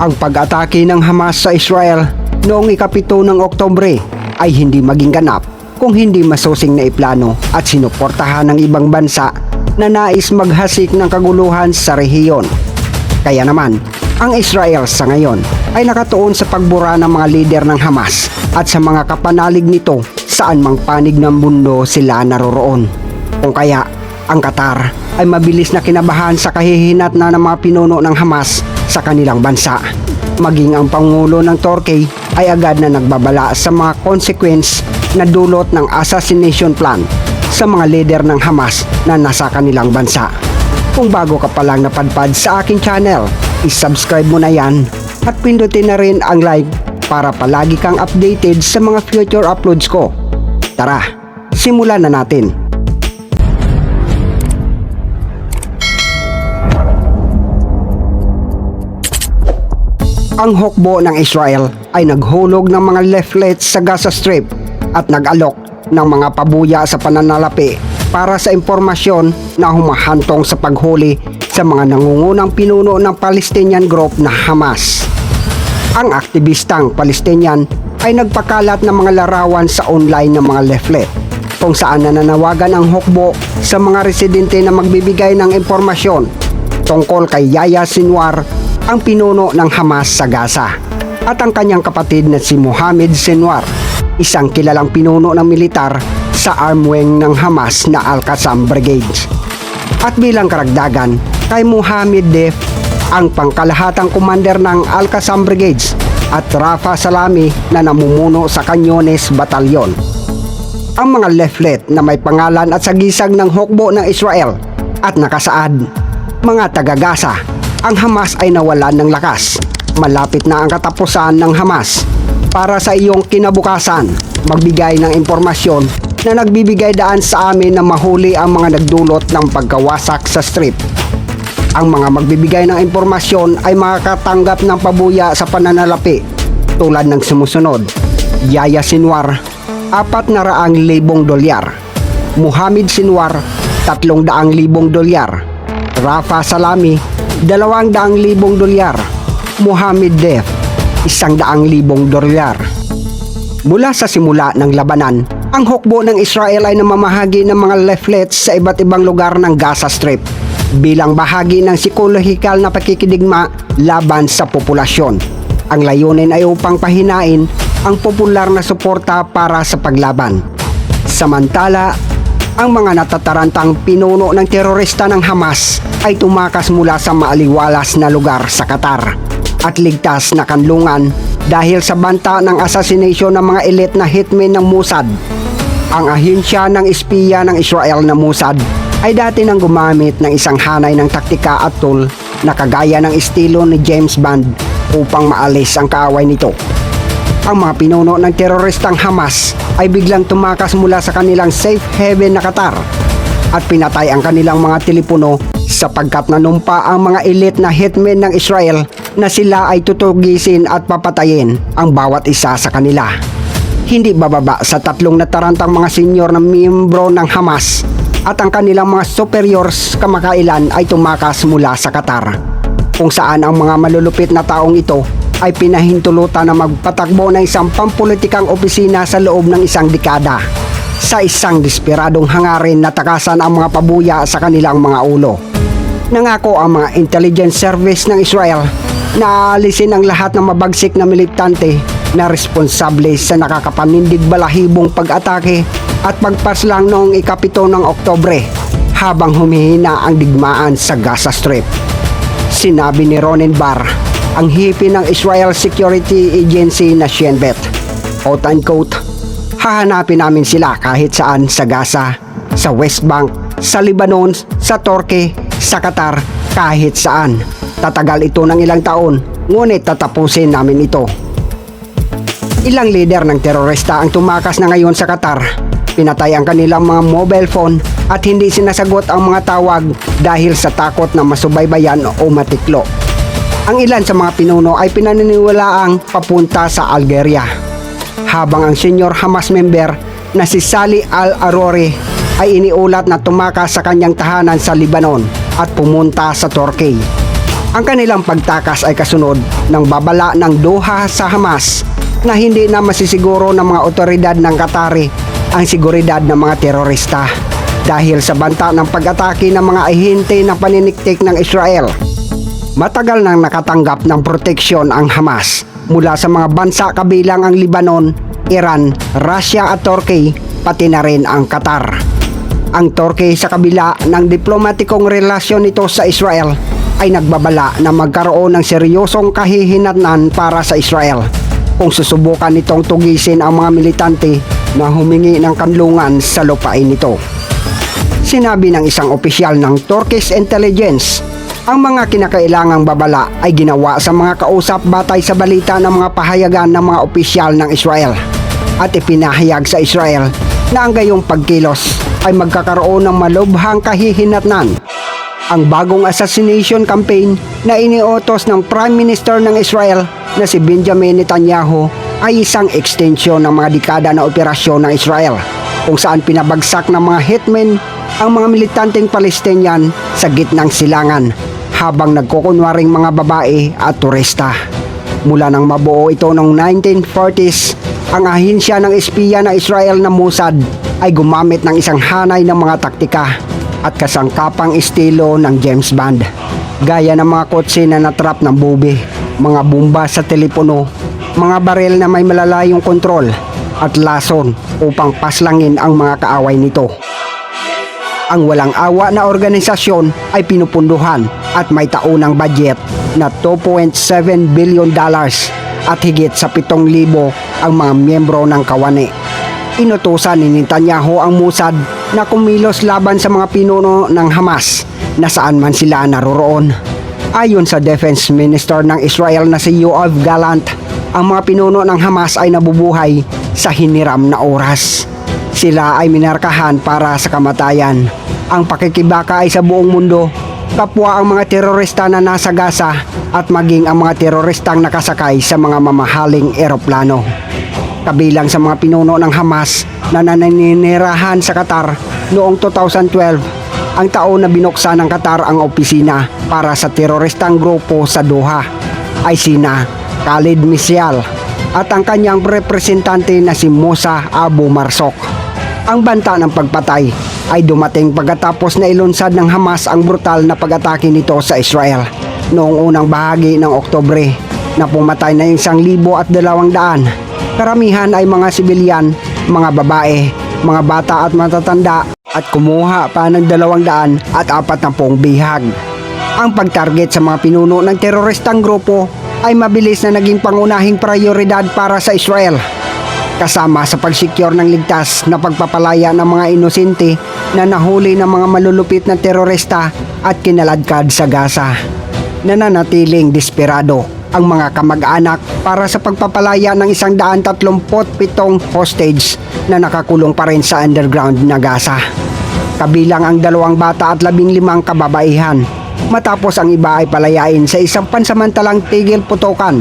Ang pag-atake ng Hamas sa Israel noong ikapito ng Oktobre ay hindi maging ganap kung hindi masusing na iplano at sinuportahan ng ibang bansa na nais maghasik ng kaguluhan sa rehiyon. Kaya naman, ang Israel sa ngayon ay nakatuon sa pagbura ng mga lider ng Hamas at sa mga kapanalig nito saan mang panig ng mundo sila naroroon. Kung kaya, ang Qatar ay mabilis na kinabahan sa kahihinat na ng mga pinuno ng Hamas sa kanilang bansa. Maging ang Pangulo ng Turkey ay agad na nagbabala sa mga consequence na dulot ng assassination plan sa mga lider ng Hamas na nasa kanilang bansa. Kung bago ka pa lang napadpad sa aking channel, isubscribe mo na yan at pindutin na rin ang like para palagi kang updated sa mga future uploads ko. Tara, simulan na natin. Ang hukbo ng Israel ay naghulog ng mga leaflets sa Gaza Strip at nag-alok ng mga pabuya sa pananalapi para sa impormasyon na humahantong sa paghuli sa mga nangungunang pinuno ng Palestinian group na Hamas. Ang aktivistang Palestinian ay nagpakalat ng mga larawan sa online ng mga leaflet kung saan nananawagan ang hukbo sa mga residente na magbibigay ng impormasyon tungkol kay Yaya Sinwar, ang pinuno ng Hamas sa Gaza, at ang kanyang kapatid na si Mohammed Sinwar, isang kilalang pinuno ng militar sa arm wing ng Hamas na Al-Qassam Brigade. At bilang karagdagan, kay Mohammed Def, ang pangkalahatang commander ng Al-Qassam Brigades at Rafa Salami na namumuno sa Canyones Batalyon. Ang mga leaflet na may pangalan at sagisag ng hukbo ng Israel at nakasaad, mga taga-Gaza, ang Hamas ay nawalan ng lakas. Malapit na ang katapusan ng Hamas para sa iyong kinabukasan magbigay ng impormasyon na nagbibigay daan sa amin na mahuli ang mga nagdulot ng pagkawasak sa strip. Ang mga magbibigay ng impormasyon ay makakatanggap ng pabuya sa pananalapi tulad ng sumusunod. Yaya Sinwar, apat na raang libong dolyar. Muhammad Sinwar, tatlong daang libong dolyar. Rafa Salami, dalawang daang libong dolyar. Muhammad Def, isang daang libong dolyar. Mula sa simula ng labanan, ang hukbo ng Israel ay namamahagi ng mga leaflets sa iba't ibang lugar ng Gaza Strip bilang bahagi ng psikolohikal na pakikidigma laban sa populasyon. Ang layunin ay upang pahinain ang popular na suporta para sa paglaban. Samantala, ang mga natatarantang pinuno ng terorista ng Hamas ay tumakas mula sa maaliwalas na lugar sa Qatar at ligtas na kanlungan dahil sa banta ng assassination ng mga elite na hitmen ng Mossad. Ang ahensya ng espiya ng Israel na Mossad ay dati nang gumamit ng isang hanay ng taktika at tool na kagaya ng estilo ni James Bond upang maalis ang kaaway nito. Ang mga pinuno ng teroristang Hamas ay biglang tumakas mula sa kanilang safe haven na Qatar at pinatay ang kanilang mga telepono sapagkat nanumpa ang mga elite na hitmen ng Israel na sila ay tutugisin at papatayin ang bawat isa sa kanila. Hindi bababa sa tatlong natarantang mga senyor na miyembro ng Hamas at ang kanilang mga superiors kamakailan ay tumakas mula sa Qatar kung saan ang mga malulupit na taong ito ay pinahintulutan na magpatakbo ng isang pampulitikang opisina sa loob ng isang dekada sa isang desperadong hangarin na takasan ang mga pabuya sa kanilang mga ulo. Nangako ang mga intelligence service ng Israel na aalisin ang lahat ng mabagsik na militante na responsable sa nakakapanindig balahibong pag-atake at pagpaslang noong ikapito ng Oktobre habang humihina ang digmaan sa Gaza Strip. Sinabi ni Ronen Bar, ang hipi ng Israel Security Agency na Shin Bet. Quote unquote, hahanapin namin sila kahit saan sa Gaza, sa West Bank, sa Lebanon, sa Turkey, sa Qatar, kahit saan. Tatagal ito ng ilang taon, ngunit tatapusin namin ito. Ilang leader ng terorista ang tumakas na ngayon sa Qatar. Pinatay ang kanilang mga mobile phone at hindi sinasagot ang mga tawag dahil sa takot na masubaybayan o matiklo. Ang ilan sa mga pinuno ay pinaniniwalaang papunta sa Algeria. Habang ang senior Hamas member na si Sali Al-Arori ay iniulat na tumakas sa kanyang tahanan sa Lebanon at pumunta sa Turkey. Ang kanilang pagtakas ay kasunod ng babala ng Doha sa Hamas na hindi na masisiguro ng mga otoridad ng Qatari ang seguridad ng mga terorista dahil sa banta ng pag-atake ng mga ahente ng paniniktik ng Israel. Matagal nang nakatanggap ng proteksyon ang Hamas mula sa mga bansa kabilang ang Libanon, Iran, Russia at Turkey, pati na rin ang Qatar. Ang Turkey sa kabila ng diplomatikong relasyon nito sa Israel ay nagbabala na magkaroon ng seryosong kahihinatnan para sa Israel kung susubukan nitong tugisin ang mga militante na humingi ng kanlungan sa lupain nito. Sinabi ng isang opisyal ng Turkish intelligence, ang mga kinakailangang babala ay ginawa sa mga kausap batay sa balita ng mga pahayagan ng mga opisyal ng Israel at ipinahayag sa Israel na ang gayong pagkilos ay magkakaroon ng malubhang kahihinatnan. Ang bagong assassination campaign na iniutos ng Prime Minister ng Israel na si Benjamin Netanyahu ay isang ekstensyon ng mga dekada na operasyon ng Israel kung saan pinabagsak ng mga hitmen ang mga militanteng Palestinian sa gitnang silangan habang nagkukunwaring mga babae at turista. Mula nang mabuo ito noong 1940s, ang ahensya ng espiya ng Israel na Mossad ay gumamit ng isang hanay ng mga taktika at kasangkapang estilo ng James Bond. Gaya ng mga kotse na natrap ng bubi, mga bomba sa telepono, mga baril na may malalayong kontrol at lason upang paslangin ang mga kaaway nito. Ang walang awa na organisasyon ay pinupunduhan at may taunang budget na 2.7 billion dollars at higit sa 7,000 ang mga miyembro ng kawani. Inutusan ni Netanyahu ang Mossad na kumilos laban sa mga pinuno ng Hamas na saan man sila naroroon. Ayon sa Defense Minister ng Israel na si Yoav Gallant, ang mga pinuno ng Hamas ay nabubuhay sa hiniram na oras. Sila ay minarkahan para sa kamatayan. Ang pakikibaka ay sa buong mundo, kapwa ang mga terorista na nasa Gaza at maging ang mga teroristang nakasakay sa mga mamahaling eroplano. Kabilang sa mga pinuno ng Hamas na naninirahan sa Qatar noong 2012, ang taon na binuksan ng Qatar ang opisina para sa teroristang grupo sa Doha ay sina Khalid Misyal at ang kanyang representante na si Musa Abu Marsok. Ang banta ng pagpatay ay dumating pagkatapos na ilunsad ng Hamas ang brutal na pag-atake nito sa Israel noong unang bahagi ng Oktobre na pumatay na isang libo at dalawang daan. Karamihan ay mga sibilyan, mga babae, mga bata at matatanda at kumuha pa ng dalawang daan at apat na pong bihag. Ang pagtarget sa mga pinuno ng teroristang grupo ay mabilis na naging pangunahing prioridad para sa Israel kasama sa pagsikyur ng ligtas na pagpapalaya ng mga inosente na nahuli ng mga malulupit na terorista at kinaladkad sa Gaza. Nananatiling desperado ang mga kamag-anak para sa pagpapalaya ng isang daan pitong hostage na nakakulong pa rin sa underground na Gaza. Kabilang ang dalawang bata at labing limang kababaihan matapos ang iba ay palayain sa isang pansamantalang tigil putukan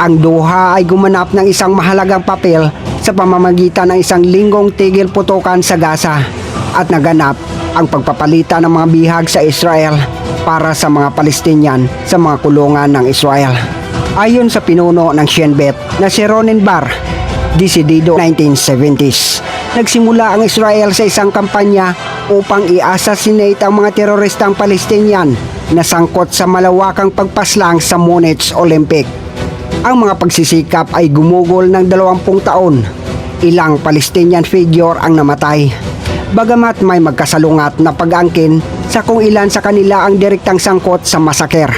ang Doha ay gumanap ng isang mahalagang papel sa pamamagitan ng isang linggong tigil putukan sa Gaza at naganap ang pagpapalitan ng mga bihag sa Israel para sa mga Palestinian sa mga kulungan ng Israel. Ayon sa pinuno ng Shin Bet na si Ronen Bar, desidido 1970s, nagsimula ang Israel sa isang kampanya upang i-assassinate ang mga teroristang Palestinian na sangkot sa malawakang pagpaslang sa Munich Olympic ang mga pagsisikap ay gumugol ng 20 taon. Ilang Palestinian figure ang namatay. Bagamat may magkasalungat na pag-angkin sa kung ilan sa kanila ang direktang sangkot sa masaker.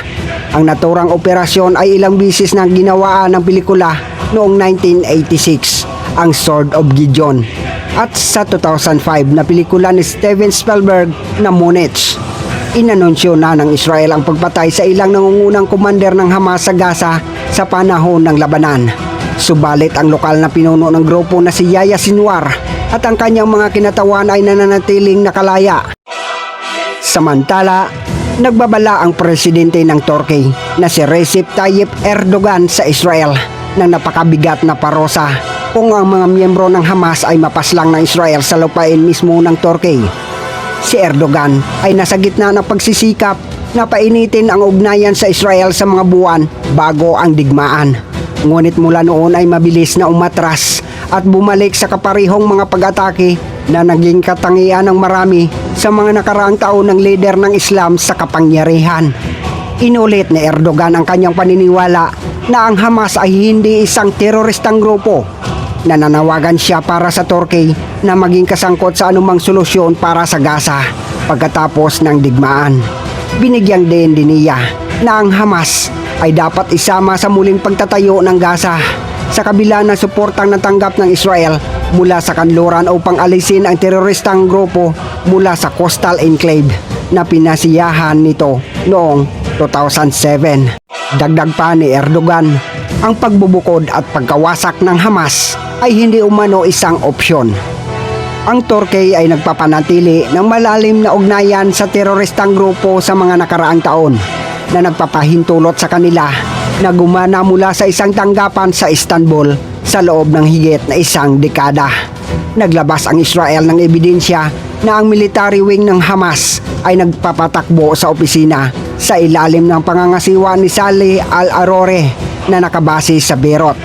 Ang naturang operasyon ay ilang bisis na ginawaan ng pelikula noong 1986, ang Sword of Gideon. At sa 2005 na pelikula ni Steven Spielberg na Munich. Inanunsyo na ng Israel ang pagpatay sa ilang nangungunang komander ng Hamas sa Gaza sa panahon ng labanan. Subalit ang lokal na pinuno ng grupo na si Yaya Sinwar at ang kanyang mga kinatawan ay nananatiling nakalaya. Samantala, nagbabala ang presidente ng Turkey na si Recep Tayyip Erdogan sa Israel ng napakabigat na parosa kung ang mga miyembro ng Hamas ay mapaslang ng Israel sa lupain mismo ng Turkey. Si Erdogan ay nasa gitna ng pagsisikap na painitin ang ugnayan sa Israel sa mga buwan bago ang digmaan. Ngunit mula noon ay mabilis na umatras at bumalik sa kaparihong mga pag-atake na naging katangian ng marami sa mga nakaraang taon ng leader ng Islam sa kapangyarihan. Inulit ni Erdogan ang kanyang paniniwala na ang Hamas ay hindi isang teroristang grupo. Nananawagan siya para sa Turkey na maging kasangkot sa anumang solusyon para sa Gaza pagkatapos ng digmaan. Binigyang din din niya na ang Hamas ay dapat isama sa muling pagtatayo ng Gaza sa kabila ng suportang natanggap ng Israel mula sa kanluran upang alisin ang teroristang grupo mula sa coastal enclave na pinasiyahan nito noong 2007. Dagdag pa ni Erdogan, ang pagbubukod at pagkawasak ng Hamas ay hindi umano isang opsyon. Ang Turkey ay nagpapanatili ng malalim na ugnayan sa teroristang grupo sa mga nakaraang taon na nagpapahintulot sa kanila na gumana mula sa isang tanggapan sa Istanbul sa loob ng higit na isang dekada. Naglabas ang Israel ng ebidensya na ang military wing ng Hamas ay nagpapatakbo sa opisina sa ilalim ng pangangasiwa ni Saleh al-Arore na nakabase sa Beirut.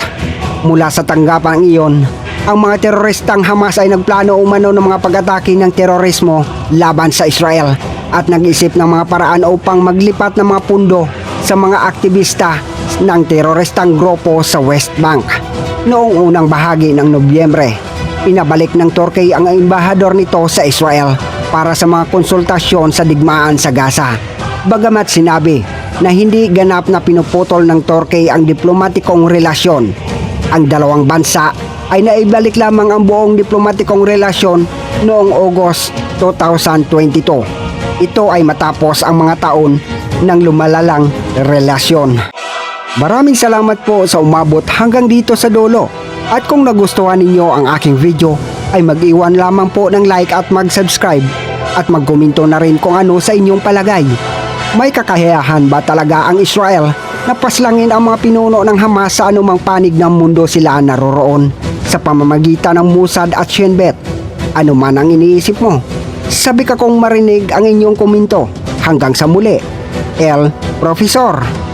Mula sa tanggapang iyon, ang mga teroristang Hamas ay nagplano umano ng mga pag-atake ng terorismo laban sa Israel at nag-isip ng mga paraan upang maglipat ng mga pundo sa mga aktivista ng teroristang grupo sa West Bank. Noong unang bahagi ng Nobyembre, pinabalik ng Turkey ang embahador nito sa Israel para sa mga konsultasyon sa digmaan sa Gaza. Bagamat sinabi na hindi ganap na pinuputol ng Turkey ang diplomatikong relasyon, ang dalawang bansa ay naibalik lamang ang buong diplomatikong relasyon noong August 2022. Ito ay matapos ang mga taon ng lumalalang relasyon. Maraming salamat po sa umabot hanggang dito sa dulo. At kung nagustuhan ninyo ang aking video, ay mag-iwan lamang po ng like at mag-subscribe at magkomento na rin kung ano sa inyong palagay. May kakayahan ba talaga ang Israel na paslangin ang mga pinuno ng Hamas sa anumang panig ng mundo sila naroroon sa pamamagitan ng Mossad at Shin Bet? Ano man ang iniisip mo? Sabi ka kong marinig ang inyong komento. Hanggang sa muli, El Profesor.